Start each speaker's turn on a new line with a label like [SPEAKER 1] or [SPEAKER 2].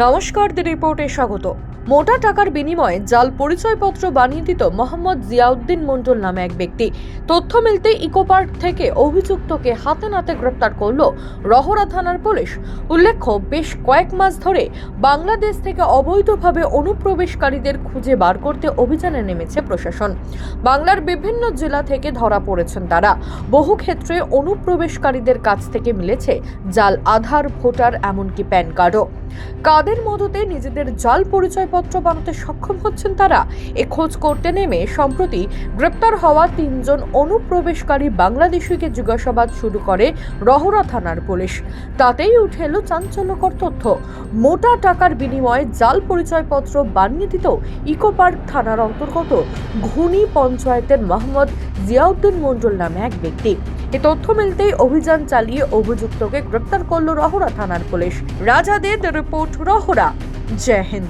[SPEAKER 1] নমস্কার দি রিপোর্টে স্বাগত। মোটা টাকার বিনিময়ে জাল পরিচয়পত্র বানিয়ে দিত মোহাম্মদ জিয়াউদ্দিন মন্ডল নামে এক ব্যক্তি। তথ্য মিলতে ইকো পার্ক থেকে অভিযুক্তকে হাতে নাতে গ্রেপ্তার করল রহরা থানার পুলিশ। উল্লেখ্য, বেশ কয়েক মাস ধরে বাংলাদেশ থেকে অবৈধভাবে অনুপ্রবেশকারীদের খুঁজে বার করতে অভিযানে নেমেছে প্রশাসন। বাংলার বিভিন্ন জেলা থেকে ধরা পড়েছেন তারা। বহু ক্ষেত্রে অনুপ্রবেশকারীদের কাছ থেকে মিলেছে জাল, আধার, ভোটার, এমনকি প্যান কার্ডও। কাদের মদতে নিজেদের জাল পরিচয়পত্র বানাতে সক্ষম হচ্ছেন তারা? এ খোঁজ করতে নেমে সম্প্রতি গ্রেপ্তার হওয়া তিনজন অনুপ্রবেশকারী বাংলাদেশিকে জিজ্ঞাসাবাদ শুরু করে রহরা থানার পুলিশ। তাতেই উঠে এলো চাঞ্চল্যকর তথ্য। মোটা টাকার বিনিময়ে জাল পরিচয়পত্র বানিয়ে দিত ইকো পার্ক থানার অন্তর্গত ঘুনি পঞ্চায়েতের মোহাম্মদ জিয়াউদ্দিন মণ্ডল নামে এক ব্যক্তি। এ তথ্য মিলতেই অভিযান চালিয়ে অভিযুক্তকে গ্রেপ্তার করল রহরা থানার পুলিশ। রাজাদের রিপোর্ট রহরা। জয় হিন্দ।